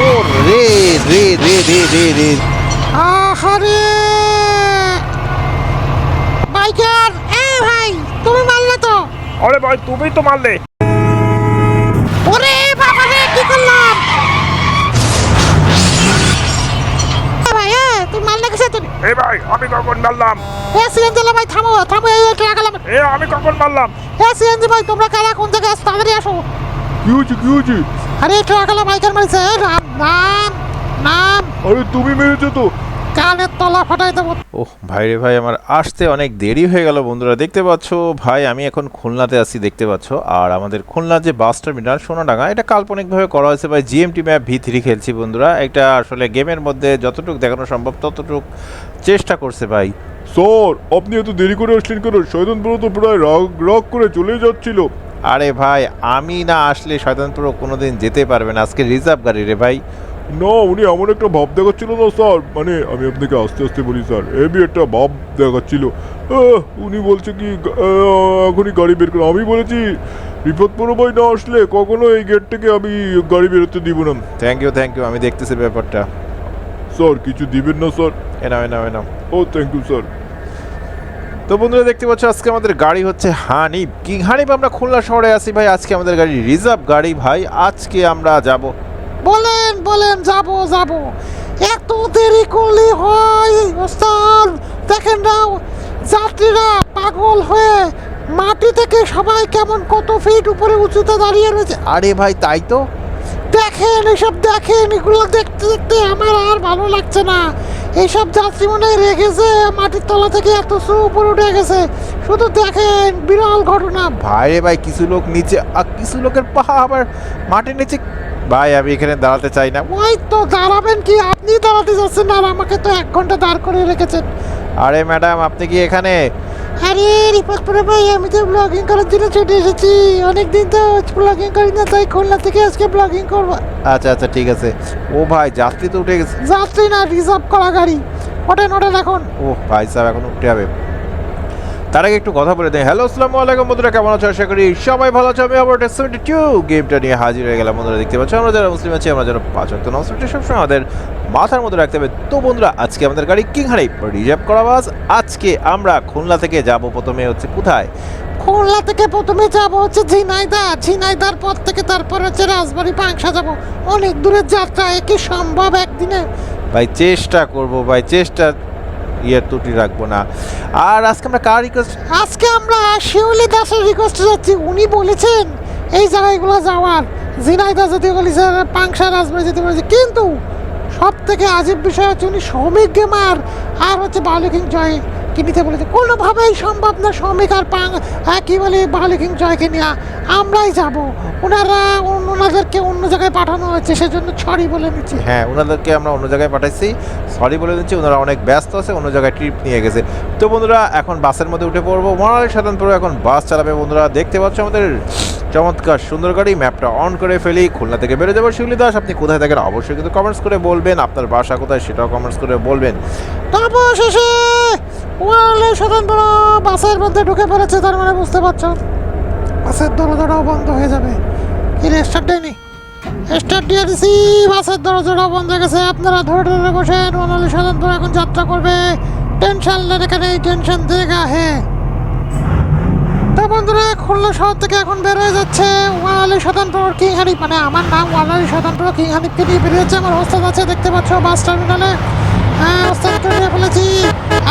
ও রে রে রে রে রে রে। আহারে! বাইকার এ ভাই তুমি মারলে তো। আরে ভাই তুমি তো মারলে। ওরে বাবা রে কি করলাম? এ ভাই এ তুমি মারলে কিসে তুমি? এ ভাই আমি কখন মারলাম? এ সিএনজি ভাই থামো থামো এই ট্রাক এ আমি কখন মারলাম? এ সিএনজি ভাই তোমরা কারা কোন জায়গায় তাড়াতাড়ি আসো। কি হয়েছে কি হয়েছে? আরে ট্রাক গেলাম বাইকার মারিছে নাম নাম নাম আরে তুমি মেরেছো তো। কানের তলা ফাটাই দেবো। ওহ ভাই রে ভাই আমার আসতে অনেক দেরি হয়ে গেল বন্ধুরা। দেখতে পাচ্ছ ভাই আমি এখন খুলনাতে আছি দেখতে পাচ্ছ। আর আমাদের খুলনা যে বাস টার্মিনাল সোনাডাঙ্গা এটা কাল্পনিকভাবে করা হয়েছে ভাই জিএমটি ম্যাপ ভি থ্রি খেলছি বন্ধুরা। এটা আসলে গেমের মধ্যে যতটুকু দেখানো সম্ভব ততটুক চেষ্টা করছে ভাই। স্যার আপনি এত দেরি করে আসলেন কেন? শয়তানপুর তো প্রায় রাগ রাগ করে চলে যাচ্ছিল। আরে ভাই আমি না আসলে শয়তানপুর কোনোদিন যেতে পারবে না। আজকে রিজার্ভ গাড়ি রে ভাই। না উনি এমন একটা ভাব দেখাচ্ছিল না স্যার। মানে আমি আপনাকে আস্তে আস্তে বলি স্যার এবি একটা ভাব দেখাচ্ছিল। উনি বলছে কি এখনই গাড়ি বের করে। আমি বলেছি বিপদ ভাই না আসলে কখনো এই গেট থেকে আমি গাড়ি বেরোতে দিব না। থ্যাংক ইউ থ্যাংক ইউ আমি দেখতেছি ব্যাপারটা। স্যার কিছু দিবেন না স্যার। এনাও এনাও এনাও ও থ্যাংক ইউ স্যার তো বন্ধুরা দেখতে পাচ্ছ, আজকে আমাদের গাড়ি হচ্ছে হানিফ। কিং হানিফ? আমরা খুলনা শহরে আছি ভাই, আজকে আমাদের গাড়ি রিজার্ভ গাড়ি ভাই। আজকে আমরা যাব বলেন বলেন, যাব যাব। এত দেরি করলে হয়, ওস্তাদ। দেখেন না, যাত্রীরা পাগল হয়ে মাটি থেকে সবাই কেমন কত ফিট উপরে উঁচুতে দাঁড়িয়ে রয়েছে। আরে ভাই, তাই তো। দেখেন, এসব দেখেন, এগুলো দেখতে দেখতে আমার আর ভালো লাগছে না। এইসব যাত্রী মনে হয় রেখেছে মাটির তলা থেকে এত সু উপরে উঠে গেছে। শুধু দেখেন বিরল ঘটনা। ভাই ভাই কিছু লোক নিচে আর কিছু লোকের পাহা আবার মাটির নিচে। ভাই আমি এখানে দাঁড়াতে চাই না। ওই তো দাঁড়াবেন কি? আপনি দাঁড়াতে যাচ্ছেন আর আমাকে তো এক ঘণ্টা দাঁড় করে রেখেছেন। আরে ম্যাডাম আপনি কি এখানে? আরে রিপোর্ট করে ভাই আমি তো ব্লগিং করার জন্য ছুটে এসেছি। অনেকদিন তো ব্লগিং করি না তাই খুলনা থেকে আজকে ব্লগিং করব। আচ্ছা আচ্ছা ঠিক আছে। ও ভাই যাত্রী তো উঠে গেছে। যাত্রী না রিজার্ভ করা গাড়ি। ওঠেন ওঠেন এখন। ও ভাই সাহেব এখন উঠতে হবে। তার আগে একটু কথা বলে দেয় হ্যালো আসসালামু আলাইকুম বন্ধুরা কেমন আছো? আশা করি সবাই ভালো আছো। আমি আবার সেভেন্টি টু গেমটা নিয়ে হাজির হয়ে গেলাম বন্ধুরা দেখতে পাচ্ছ? আমরা যারা মুসলিম আছি আমরা যারা পাঁচ অক্ট নমস্কার সবসময় আমাদের মাথার মধ্যে রাখতে হবে। তো বন্ধুরা আজকে আমাদের গাড়ি কিং হারি রিজার্ভ করা বাস আজকে আমরা খুলনা থেকে যাব প্রথমে হচ্ছে কোথায়? খুলনা থেকে প্রথমে যাব হচ্ছে ঝিনাইদা। ঝিনাইদার পর থেকে তারপর হচ্ছে রাজবাড়ি পাংশা যাব। অনেক দূরের যাত্রা একই সম্ভব একদিনে? ভাই চেষ্টা করব ভাই চেষ্টা ইয়ের ত্রুটি রাখব না। আর আজকে আমরা কার রিকোয়েস্ট আজকে আমরা শিউলি দাসের রিকোয়েস্টে যাচ্ছি। উনি বলেছেন, এই জায়গাগুলো যাওয়ার। ঝিনাইদা যেতে বলেছে পাংশা রাজবাড়ি যেতে বলেছে কিন্তু সব থেকে আজীব বিষয় হচ্ছে উনি শ্রমিক গেমার আর হচ্ছে বালিকিং জয় কিনিতে বলেছে। কোনোভাবেই সম্ভব না শ্রমিক আর পাং কি বলে বালিকিং জয়কে নেওয়া। আমরাই যাব। ওনারা ওনাদেরকে অন্য জায়গায় পাঠানো হয়েছে সেজন্য ছড়ি বলে নিচ্ছে হ্যাঁ ওনাদেরকে আমরা অন্য জায়গায় পাঠাইছি। সরি বলে দিচ্ছি ওনারা অনেক ব্যস্ত আছে অন্য জায়গায় ট্রিপ নিয়ে গেছে। তো বন্ধুরা এখন বাসের মধ্যে উঠে পড়ব। মনালি সাধারণপুর এখন বাস চালাবে বন্ধুরা। দেখতে পাচ্ছ আমাদের চমৎকার সুন্দর গাড়ি ম্যাপটা অন করে ফেলি। খুলনা থেকে বেরো যাব শিউলি দাস আপনি কোথায় থাকেন অবশ্যই কিন্তু কমেন্টস করে বলবেন। আপনার বাসা কোথায় সেটাও কমেন্টস করে বলবেন। অবশেষে ওয়ালে স্বতন্ত্র বাসের মধ্যে ঢুকে পড়েছে তার মানে বুঝতে পারছ? বাসের দরজাটাও বন্ধ হয়ে যাবে। কি স্টার্ট দেয়নি স্টার্ট বাসের দরজাটাও বন্ধ হয়ে গেছে। আপনারা ধরে ধরে বসেন ওয়ালে স্বতন্ত্র এখন যাত্রা করবে। টেনশন এখানে টেনশন দেগা হে তো বন্ধুরা, খুলনা শহর থেকে এখন বের হয়ে যাচ্ছে ওয়ালি স্বতন্ত্র কিং হানিফ মানে আমার নাম ওয়ালি স্বতন্ত্র কিং হানিফকে নিয়ে বেরিয়েছে আমার ওস্তাদ আছে, দেখতে পাচ্ছ, বাস টার্মিনালে। হ্যাঁ ওস্তাদকে নিয়ে ফেলেছি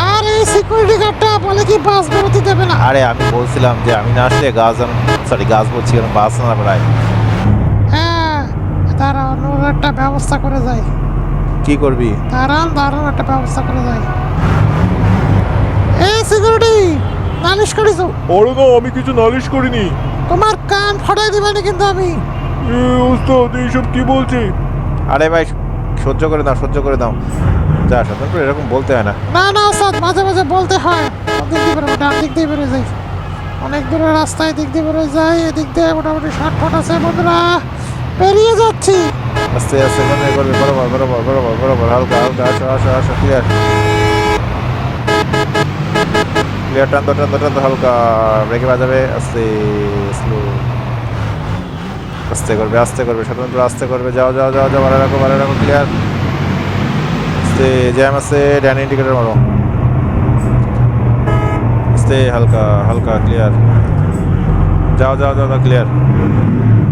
আর এই সিকিউরিটি গার্ডটা বলে কি বাস বেরোতে দেবে না? আরে আমি বলছিলাম যে আমি না আসলে গাছ সরি গাছ বলছি কারণ বাস না প্রায়। হ্যাঁ তারা অন্য একটা ব্যবস্থা করে যায় কি করবি? দাঁড়ান দাঁড়ান একটা ব্যবস্থা করে যায় এই সিকিউরিটি নালিশ করিস আরে না আমি কিছু নালিশ করিনি। তোমার কান ফাটাই দিবেনি কিন্তু আমি। এ, ওস্তাদ এইসব কি বলছে? আরে ভাই সহ্য করে দাও সহ্য করে দাও। যা সাধারণত এরকম বলতে হয় না। না না স্যার মাঝে মাঝে বলতে হয়। দিক দিয়ে বেরোবো ডান দিক দিয়ে বেরোয় যাই। অনেক দূরের রাস্তায় দিক দিয়ে বেরোয় যাই এদিক দিয়ে মোটামুটি শর্টফট আছে বন্ধুরা। পেরিয়ে যাচ্ছি। আস্তে আস্তে মনে করবে বরাবর বরাবর বরাবর বরাবর হালকা হালকা আসো আসো আসো ক্লিয়ার ক্লিয়ার টান তো টান তো টান তো হালকা ব্রেকে বাজাবে আস্তে স্লো আস্তে করবে আস্তে করবে স্বতন্ত্র আস্তে করবে যাও যাও যাও যাও ভালো রাখো ভালো রাখো ক্লিয়ার আস্তে জ্যাম আছে ড্যান ইন্ডিকেটার মারো আস্তে হালকা হালকা ক্লিয়ার যাও যাও যাও যাও ক্লিয়ার তো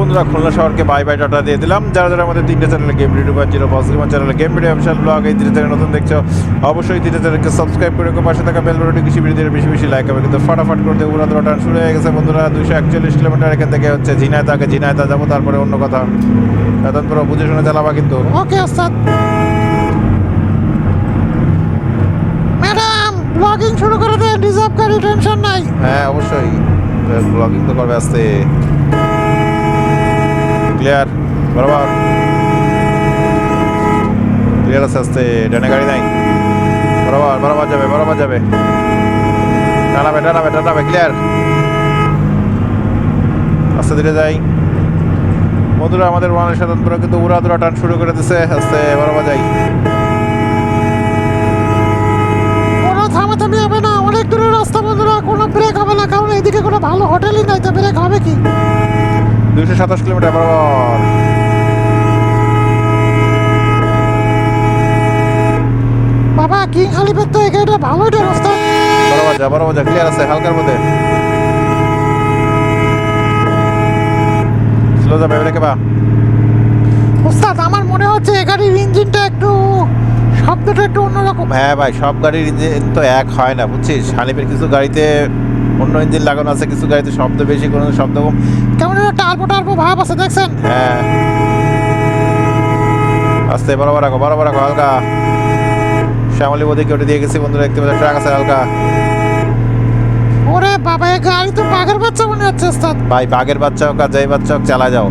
বন্ধুরা খুলনা শহরকে বাই বাই টাটা দিয়ে দিলাম। যারা যারা আমাদের তিনটে চ্যানেলে গেম ভিডিও বা জিরো পজ গেমার চ্যানেলে গেম ভিডিও অফিসিয়াল ব্লগ এই তিনটে চ্যানেল নতুন দেখছ অবশ্যই তিনটে চ্যানেলকে সাবস্ক্রাইব করে রেখো। পাশে থাকা বেল বাটনটি কৃষি ভিডিও বেশি বেশি লাইক হবে কিন্তু ফাটাফাট করে দেবো উড়াদ টান শুরু হয়ে গেছে বন্ধুরা। দুশো একচল্লিশ কিলোমিটার এখান থেকে হচ্ছে ঝিনাইতা আগে যাব তারপরে অন্য কথা। পুরো বুঝে শুনে চালাবা কিন্তু। ওকে ওস্তাদ। ম্যাডাম ব্লগিং শুরু করে দেন রিজার্ভ গাড়ি টেনশন নাই। হ্যাঁ অবশ্যই। ব্লগিং তো করবে আসতে। ক্লিয়ার বরাবর ক্লিয়ার আছে আস্তে, ডানে গাড়ি নাই। বরাবর বরাবর যাবে বরাবর যাবে। টানাবে টানাবে টানাবে ক্লিয়ার আস্তে ধীরে যাই। বন্ধুরা আমাদের ওয়ানের স্বতন্ত্র কিন্তু উড়া দুরা টান শুরু করে দিছে। আস্তে বরাবর যাই। থামাথামি না। অনেক দূরের রাস্তা বন্ধুরা, কোনো ব্রেক হবে না। কারণ এদিকে কোনো ভালো হোটেলই নাই, তো ব্রেক হবে কি? দুইশো সাতাশ কিলোমিটার বরাবর। বাবা কিং খালিফের তো এই গাড়িটা ভালো এটা রাস্তা। বরাবর যা বরাবর যা ক্লিয়ার আছে হালকার মধ্যে। স্লো যাবে ব্রেকে বা। ওস্তাদ আমার মনে হচ্ছে এই গাড়ির ইঞ্জিনটা একটু শব্দটা একটু অন্যরকম। হ্যাঁ ভাই সব গাড়ির ইঞ্জিন তো এক হয় না বুঝছিস? হানিফের কিছু গাড়িতে অন্য ইঞ্জিন লাগানো আছে কিছু গাড়িতে শব্দ বেশি কোনো শব্দ কম। কেমন একটা টার্বো টার্বো ভাব আছে দেখছেন? হ্যাঁ। আস্তে বড় রাখো বরাবর রাখো হালকা। শ্যামলি ওদিকে ওটা দিয়ে গেছি বন্ধুরা দেখতে পাচ্ছি ট্রাক আছে হালকা। ওরে বাবা এই গাড়ি তো বাঘের বাচ্চা মনে হচ্ছে ভাই বাঘের বাচ্চা হোক আর যাই বাচ্চা হোক চালা যাও।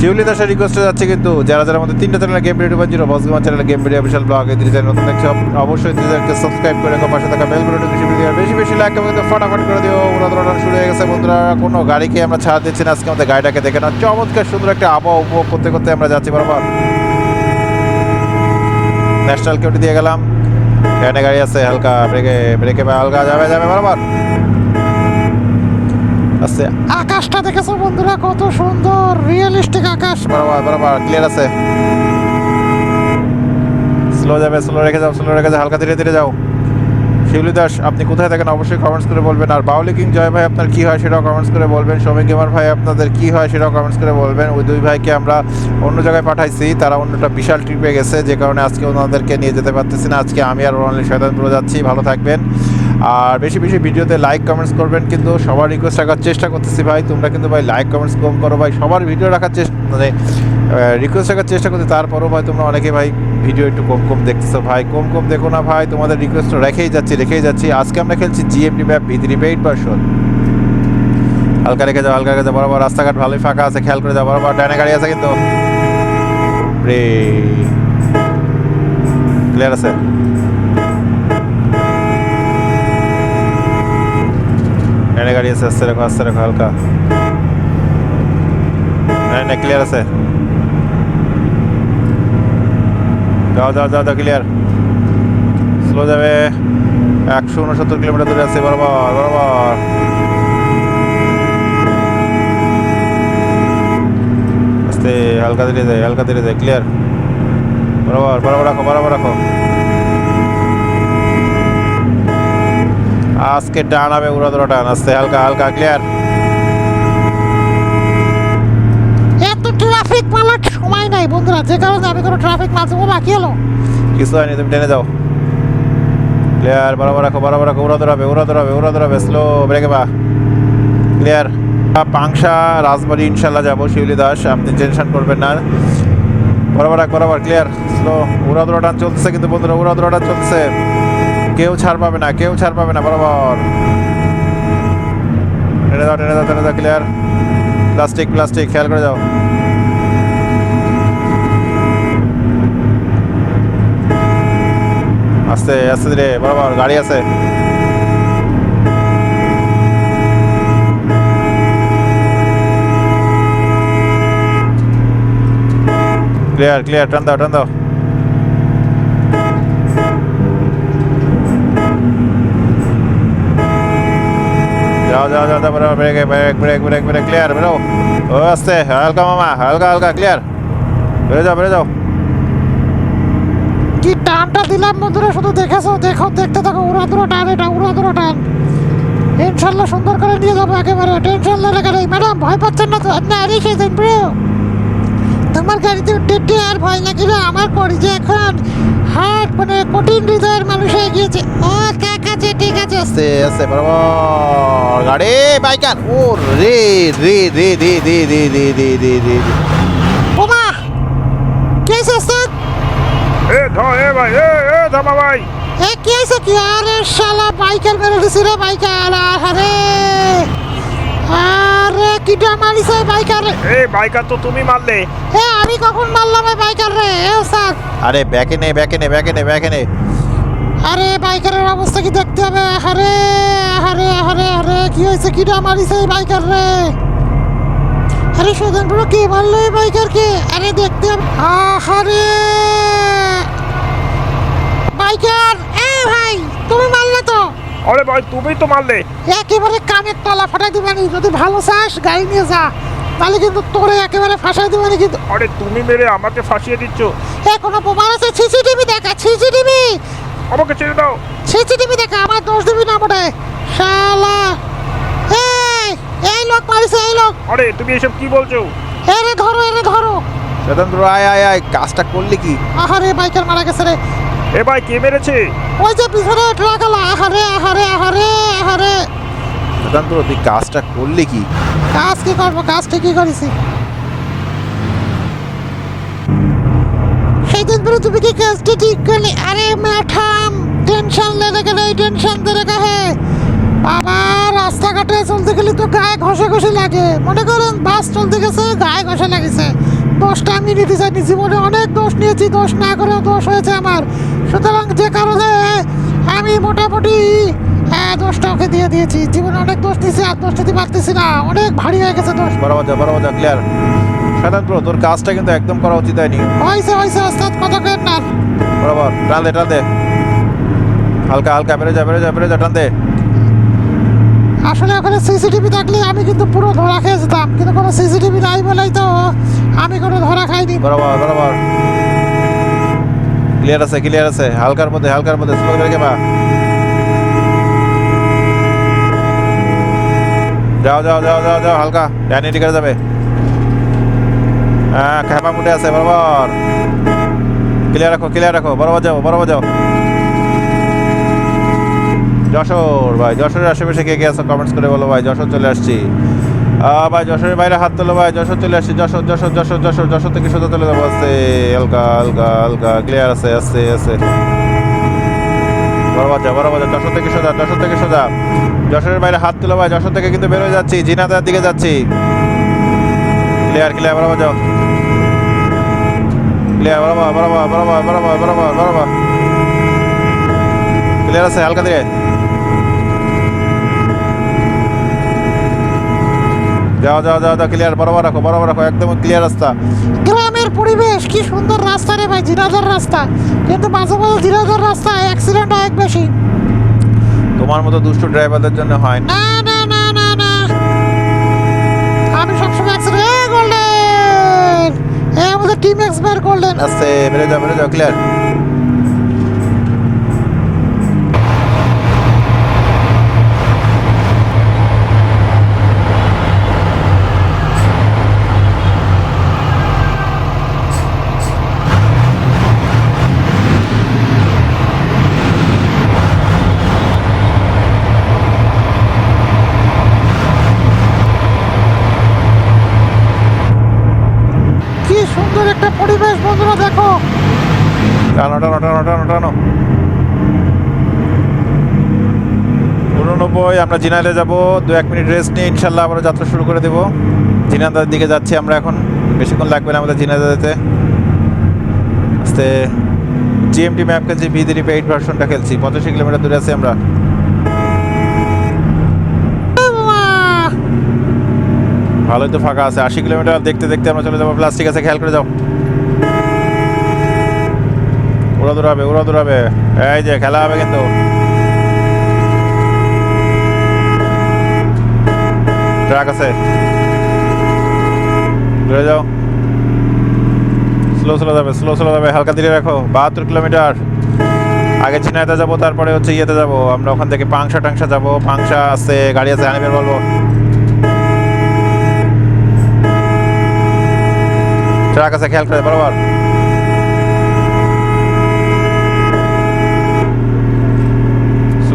শিউলি দাসের রিকোয়েস্টে যাচ্ছে কিন্তু যারা যারা আমাদের তিনটা চ্যানেলে গেম ভিডিও জিরো বসগমান চ্যানেলে গেম ভিডিও বিশাল ব্লগ দুই চ্যানেল নতুন দেখছ, অবশ্যই দুজনকে সাবস্ক্রাইব করে রাখো, পাশে থাকা বেল বাটনটি বেশি বেশি বেশি লাইক এবং ফটাফট করে দিও। উড়া দৌড়ানো শুরু হয়ে গেছে বন্ধুরা কোনো গাড়িকে আমরা ছাড় দিচ্ছি না, আজকে আমাদের গাড়িটাকে দেখে না চমৎকার সুন্দর একটা আবহাওয়া উপভোগ করতে করতে আমরা যাচ্ছি বরাবর। ন্যাশনাল কেউটি দিয়ে গেলাম। এখানে গাড়ি আছে, হালকা ব্রেকে ব্রেকে হালকা যাবে যাবে বরাবর। আস্তে আকাশটা দেখেছ বন্ধুরা? কত সুন্দর রিয়েলিস্টিক আকাশ। বরাবর বরাবর ক্লিয়ার আছে। স্লো যাবে স্লো রেখে যাও স্লো রেখে যাও, হালকা ধীরে ধীরে যাও। শিউলি দাস আপনি কোথায় থাকেন অবশ্যই কমেন্টস করে বলবেন। আর বাউলি কিং জয় ভাই, আপনার কী হয় সেটাও কমেন্টস করে বলবেন। সৌমিক গেমার ভাই, আপনাদের কী হয় সেটাও কমেন্টস করে বলবেন। ওই দুই ভাইকে আমরা অন্য জায়গায় পাঠাইছি। তারা অন্যটা বিশাল ট্রিপে গেছে, যে কারণে আজকে ওনাদেরকে নিয়ে যেতে পারতেছি না। আজকে আমি আর অনলি শয়তানপুরে যাচ্ছি। ভালো থাকবেন। আর বেশি বেশি ভিডিওতে লাইক কমেন্টস করবেন কিন্তু সবার রিকোয়েস্ট রাখার চেষ্টা করতেছি ভাই। তোমরা কিন্তু ভাই লাইক কমেন্টস কম করো ভাই। সবার ভিডিও রাখার চেষ্টা মানে রিকোয়েস্ট রাখার চেষ্টা করতে তারপরও ভাই তোমরা অনেকে ভাই ভিডিও একটু কম কম দেখতেছো। ভাই, কম কম দেখো না ভাই, তোমাদের রিকোয়েস্ট রেখেই যাচ্ছি রেখেই যাচ্ছি। আজকে আমরা খেলছি GMD map V three paid version হালকা রেখে যাও, হালকা রেখে যাও, বরাবর রাস্তাঘাট ভালোই ফাঁকা আছে, খেয়াল করে যাও, বরাবর ডানে গাড়ি আছে কিন্তু। ক্লিয়ার আছে? ডানে গাড়ি আছে, আস্তে রাখো আস্তে রাখো, হালকা। ক্লিয়ার আছে। যাও যাও যাও ক্লিয়ার স্লো যাবে। একশো উনসত্তর কিলোমিটার দূরে আছে, বরাবর বরাবর। আস্তে, হালকা ধীরে যায়, হালকা ধীরে যায় ক্লিয়ার বরাবর বরাবর রাখো বরাবর রাখো। আজকে টান হবে উড়া ধরা টান আস্তে, হালকা হালকা ক্লিয়ার ট্রাফিক মালার সময় নাই বন্ধুরা, যে কারণে আমি কোনো ট্রাফিক মাঝে ও বাকি হলো। কিছু হয়নি, তুমি টেনে যাও। ক্লিয়ার বরাবর রাখো বরাবর রাখো উড়া ধরাবে উড়া ধরাবে উড়া ধরাবে স্লো ব্রেকে বা। ক্লিয়ার পাংশা, রাজবাড়ি, ইনশাল্লাহ যাব, শিউলি দাস, আপনি টেনশন করবেন না। বরাবর রাখ, বরাবর ক্লিয়ার স্লো উড়া ধরা টান চলতেছে কিন্তু বন্ধুরা উড়া ধরা টান চলতেছে। কেউ ছাড় পাবে না, কেউ ছাড় পাবে না, বরাবর। টেনে দাও টেনে দাও টেনে দাও ক্লিয়ার প্লাস্টিক প্লাস্টিক খেয়াল করে যাও। আস্তে আস্তে ধীরে বরাবর, গাড়ি আছে। ক্লিয়ার ক্লিয়ার টান দাও টান দাও। যাও যাও যাও যাও যাও বেরো brake brake brake brake brake clear বেরো। ও, আস্তে, হালকা মামা, হালকা হালকা ক্লিয়ার বেরো যাও বেরো যাও। কি টানটা দিলাম বন্ধুরা? শুধু দেখেছ? দেখো, দেখতে থাকো। উড়াদুরা টান এটা উড়াদুরা টান। ইনশাল্লাহ সুন্দর করে নিয়ে যাব একেবারে। টেনশন না গেলে ম্যাডাম, ভয় পাচ্ছেন না তো? না আরে সেদিন প্রিয় তোমার গাড়িতে উঠতে আর ভয় লাগে না আমার করি যে এখন হার্ট মানে কঠিন হৃদয়ের মানুষ হয়ে গিয়েছে ও ঠিক আছে ঠিক আছে। আস্তে আস্তে গাড়ি বাইকার ও রে রে রে রে রে রে রে রে রে রে রে বোমা কে আছে ওস্তাদ এ ধর এ ভাই এ এ ভাই। এ কি আরে শালা বাইকার মেরে দিছি রে বাইকার আরে আরে কিটা মারিছে বাইকার? এই বাইকার তো তুমি মারলে। এ আমি কখন মারলাম এই বাইকার রে? এ স্যার। আরে ব্যাকে নে ব্যাকে নে ব্যাকে নে ব্যাকে নে। আরে বাইকারের অবস্থা কি দেখতে হবে? আরে আরে আরে আরে কি হয়েছে? কিটা মারিছে এই বাইকার রে? আরে সুজন বড় কে মারলো এই বাইকার কে আরে দেখতে হবে। আরে বাইকার। এ ভাই তুমি মারলে তো। আরে ভাই তুমি তো মারলে। একেবারে কানের তলা ফাটাই দিবানি যদি ভালো চাস গাড়ি নিয়ে যা। তাহলে কিন্তু তোরে একেবারে ফাঁসাই দিবানি কিন্তু। আরে তুমি মেরে আমাকে ফাঁসিয়ে দিচ্ছ। এ কোনো প্রমাণ আছে সিসিটিভি দেখা সিসিটিভি। আমাকে ছেড়ে দাও। সিসিটিভি দেখা আমার দোষ দিবি না মোটে শালা। এই এই লোক মারিছে এই লোক। আরে তুমি এসব কি বলছো? এরে ধরো এরে ধরো। স্বতন্ত্র আয় আয় আয় কাজটা করলি কি? আহারে বাইকার মারা গেছে রে। এ ভাই কে মেরেছে? ওই যে পিছনে আহারে আহারে আহারে আহারে। তুই কাজটা করলি কি? কাজ কি করব? কাজ ঠিকই করেছি। সেদিন পরে তুমি কি কাজটা ঠিক করলে? আরে ম্যাঠাম টেনশন লেগে গেলে এই টেনশন দে রেখা হে বাবা রাস্তাঘাটে চলতে গেলে তো গায়ে ঘষে ঘষে লাগে। মনে করেন বাস চলতে গেছে গায়ে ঘষে লাগেছে। দোষটা আমি নিতে চাইনি। জীবনে অনেক দোষ নিয়েছি দোষ না করেও দোষ হয়েছে আমার। সুতরাং যে কারণে আমি মোটামুটি হ্যাঁ দোষটা ওকে দিয়ে দিয়েছি। জীবনে অনেক দোষ দিয়েছি আর দোষ দিতে পারতেছি না। অনেক ভারী হয়ে গেছে দোষ বরাবর যা বরাবর যা ক্লিয়ার স্বতন্ত্র তোর কাজটা কিন্তু একদম করা উচিত হয়নি। হয়েছে হয়েছে ওস্তাদ কত কেন না বরাবর টান দে টান দে। হালকা হালকা বেরো যা বেরো যা বেরো যা টান দে। আসলে ওখানে সিসিটিভি থাকলে আমি কিন্তু পুরো ধরা খেয়ে যেতাম কিন্তু কোনো সিসিটিভি নাই বলেই তো আমি কোনো ধরা খাইনি। বরাবর বরাবর। ক্লিয়ার আছে ক্লিয়ার আছে। হালকার মধ্যে হালকার মধ্যে স্লো করে বা যাও যাও যাও যাও যাও, হালকা। ডাইনি টিকার যাবে। হ্যাঁ খেপা মুটে আছে, বরাবর। ক্লিয়ার রাখো ক্লিয়ার রাখো। বরাবর যাও বরাবর যাও। যশোর, ভাই, যশোরের আশেপাশে কে কে আছে? কমেন্টস করে বলো, ভাই। যশোর চলে আসছি। ভাই যশোরের বাইরে হাত তোলো ভাই, যশোর চলে আসছি যশোর যশোর যশোর যশোর যশোর থেকে সোজা চলে যাব আস্তে হালকা হালকা হালকা ক্লিয়ার আছে আস্তে আস্তে বরাবর যা বরাবর যা যশোর থেকে সোজা, যশোর থেকে সোজা। যশোরের বাইরে হাত তোলো ভাই, যশোর থেকে কিন্তু বেরোয় যাচ্ছি, জিনাদার দিকে যাচ্ছি। ক্লিয়ার ক্লিয়ার বরাবর যাও ক্লিয়ার বরাবর বরাবর বরাবর বরাবর বরাবর বরাবর ক্লিয়ার আছে, হালকা দিয়ে। যাও যাও যাও যাও ক্লিয়ার বরাবর রাখো বরাবর রাখো একদম ক্লিয়ার রাস্তা। গ্রামের পরিবেশ কি সুন্দর রাস্তা রে ভাই জিরাদার রাস্তা। কিন্তু মাঝে মাঝে জিরাদার রাস্তা অ্যাক্সিডেন্ট অনেক বেশি। তোমার মতো দুষ্ট ড্রাইভারদের জন্য হয় না। না না না না আমি সবসময় অ্যাক্সিডেন্ট গোল্ডেন এ আমাদের টিম এক্সপায়ার গোল্ডেন আস্তে বেড়ে যাও বেড়ে যাও ক্লিয়ার কি সুন্দর একটা পরিবেশ বন্ধুরা দেখো টানো টানো টানো। উননব্বই, আমরা জিনালে যাব। দু এক মিনিট রেস্ট নিয়ে ইনশাল্লাহ আবার যাত্রা শুরু করে দেবো। জিনাদার দিকে যাচ্ছি আমরা এখন। বেশিক্ষণ লাগবে না আমাদের জিনাদা যেতে। আস্তে জিএমটি ম্যাপ খেলছি ভি থ্রি পেইড ভার্সনটা খেলছি। পঁচাশি কিলোমিটার দূরে আছি আমরা। ভালোই তো ফাঁকা আছে। আশি কিলোমিটার দেখতে দেখতে আমরা চলে যাব। প্লাস্টিক আছে, খেয়াল করে যাও। উড়া দৌড়াবে উড়া দৌড়াবে। এই যে, খেলা হবে কিন্তু। ট্রাক আছে। ঘুরে যাও। স্লো স্লো যাবে স্লো স্লো যাবে। হালকা ধীরে রাখো। বাহাত্তর কিলোমিটার। আগে চিনাইতে যাব, তারপরে হচ্ছে ইয়েতে যাব। আমরা ওখান থেকে পাংশা টাংশা যাব। পাংশা আছে, গাড়ি আছে আনিবের বলব ট্রাক আছে, খেয়াল করে, বরাবর।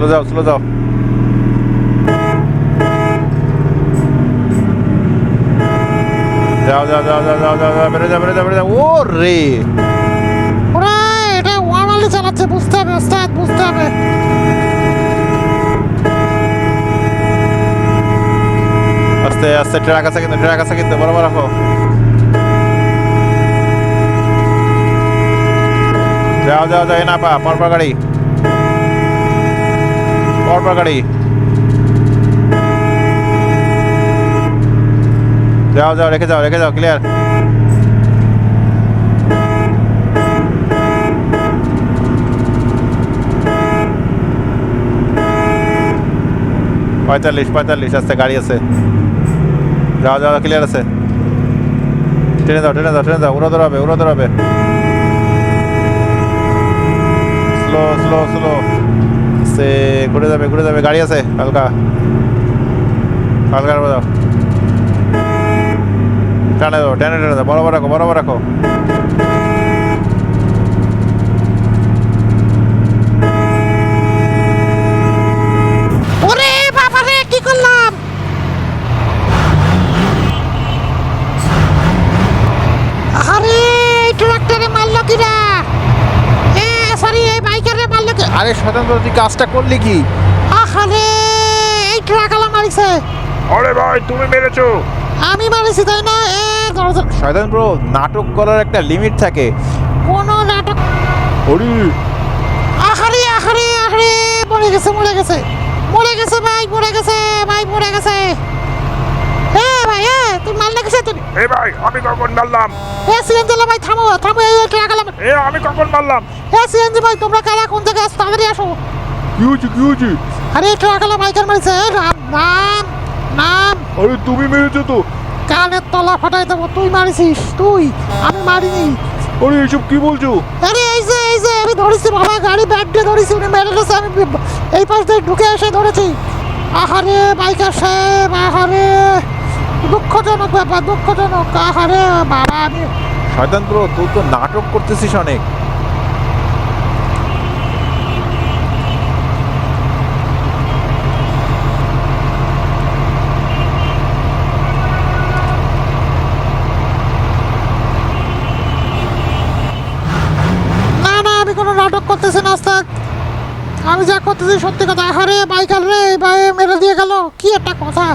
স্লো যাও স্লো যাও। যাও যাও যাও যাও যাও যাও যাও বেরো যাও বেরো যাও বেরো যাও। ও রে! ওরা এটা চালাচ্ছে বুঝতে হবে ওস্তাদ বুঝতে হবে। আস্তে আস্তে ট্রাক আছে কিন্তু ট্রাক আছে কিন্তু বরাবর রাখো। যাও যাও যাও না পা পরপর গাড়ি। পরপর গাড়ি যাও যাও, রেখে যাও রেখে যাও ক্লিয়ার পঁয়তাল্লিশ পঁয়তাল্লিশ আস্তে গাড়ি আছে। যাও যাও ক্লিয়ার আছে। ট্রেনে দাও ট্রেনে দাও ট্রেনে দাও, উড়ো দৌড়াবে উড়ো দৌড়াবে। স্লো স্লো স্লো সে ঘুরে যাবে ঘুরে যাবে, গাড়ি আছে, হালকা। হালকা দাও। টানে দাও, টেনে টেনে দাও, বরাবর রাখো বরাবর রাখো। আরে স্বতন্ত্র তুই কাজটা করলি কি? আরে এই ট্রাকালা মারিছে। আরে ভাই তুমি মেরেছো। আমি মারিছি তাই না? এ দরজা। শয়তান ব্রো নাটক করার একটা লিমিট থাকে। কোনো নাটক আরে আহারে আহারে আহারে মরে গেছে মরে গেছে। মরে গেছে ভাই মরে গেছে ভাই মরে গেছে। তুই মারলে গেছে তুই এ ভাই আমি কখন মারলাম? এ সিএনজি ভাই থামো থামো এই ট্রাকালা এ আমি কখন মারলাম? এ সিএনজি ভাই তোমরা কারা কোন জায়গায় আছো? তাড়াতাড়ি আসো। কি হয়েছে কি হয়েছে? আরে ট্রাকালা বাইকার মারিছে। রাম নাম নাম। আরে তুমি মেরেছো তো। কানের তলা ফাটাই দেবো তুই মারিছিস তুই। আমি মারিনি। আরে এসব কি বলছো? আরে এই যে এই যে আমি ধরেছি বাবা গাড়ি ব্যাগ দিয়ে ধরেছি উনি মেরে গেছে আমি এই পাশ দিয়ে ঢুকে এসে ধরেছি। আহারে বাইকার সাহেব আহারে। দুঃখজনক ব্যাপার দুঃখজনক। আহারে বাবা আমি শয়তান ব্রো তুই তো নাটক করতেছিস অনেক। না না আমি কোনো নাটক করতেছি না ওস্তাদ। আমি যা করতেছি সত্যি কথা। আহারে বাইকার রে ভাই মেরে দিয়ে গেল। কি একটা কথা।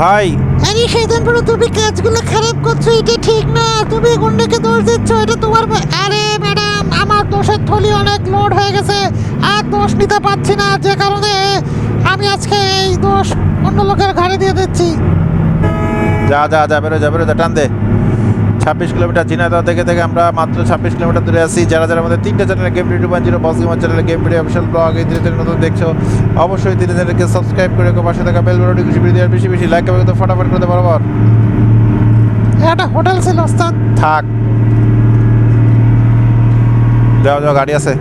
ভাই। আরে শয়তান পরে তুমি কাজগুলো খারাপ করছ এটা ঠিক না। তুমি গুন্ডাকে দোষ দিচ্ছ এটা তোমার আরে ম্যাডাম আমার দোষের থলি অনেক লোড হয়ে গেছে আর দোষ নিতে পারছি না যে কারণে আমি আজকে এই দোষ অন্য লোকের ঘাড়ে দিয়ে দিচ্ছি। যা যা যা বেরো যা বেরো যা টান দে। ছাব্বিশ কিলোমিটার ঝিনাইদহ থেকে থেকে আমরা মাত্র ছাব্বিশ কিলোমিটার দূরে আছি। যারা যারা আমাদের তিনটা চ্যানেলে game video one zero boss gamer চ্যানেলে গেম ভিডিও অফিসিয়াল ব্লগ এই ধীরে নতুন দেখছ অবশ্যই ধীরে ধীরে সাবস্ক্রাইব করে রেখো পাশে থাকা বেল বাটনটি খুশি ভিডিও বেশি বেশি লাইক করবে তো ফটাফট করতে বরাবর। এটা হোটেল ছিল ওস্তাদ। থাক। যাও যাও গাড়ি আছে।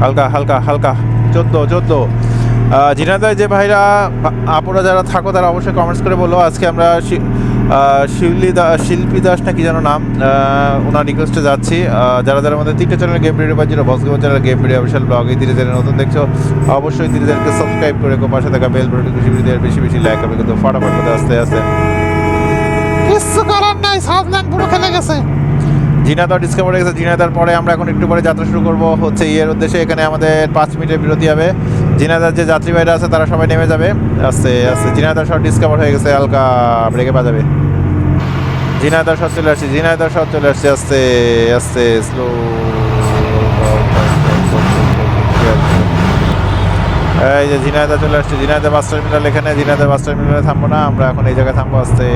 হালকা হালকা হালকা। চোদ্দ চোদ্দ। জিনাদায় যে ভাইরা আ- আপুরা যারা থাকো, তারা অবশ্যই কমেন্টস করে বলো। আজকে আমরা শি- শিউলি দা শিল্পী দাস না কি যেন নাম ওনার রিকোয়েস্টে যাচ্ছি। যারা যারা আমাদের তিনটে চ্যানেল গেম ভিডিও বা যেটা boss game channel game video official blog এই ধীরে ধীরে নতুন দেখছ, অবশ্যই ধীরে ধীরে সাবস্ক্রাইব করে পাশে থাকা বেল বাটন খুশি ভিডিও বেশি বেশি লাইক হবে। কিন্তু ফটাফট করে আস্তে আস্তে। কিচ্ছু করার নাই সাউথল্যান্ড পুরো খেলে গেছে। জিনাদার ডিসকভার হয়ে গেছে। জিনাদার পরে আমরা এখন একটু পরে যাত্রা শুরু করব। হচ্ছে ইয়ের উদ্দেশ্যে এখানে আমাদের পাঁচ মিনিটের বিরতি হবে। জিনাদার যে যাত্রী ভাইরা আছে, তারা সবাই নেমে যাবে। আস্তে আস্তে। জিনাদার শট ডিসকভার হয়ে গেছে, হালকা ব্রেকে বাজাবে। জিনাদার শট চলে আসছে জিনাদার শট চলে আসছে, আস্তে আস্তে স্লো এই যে জিনাদা চলে আসছে। জিনাদা বাস টার্মিনাল এখানে জিনাদা বাস টার্মিনালে থামবো না। আমরা এখন এই জায়গায় থামবো, আস্তে।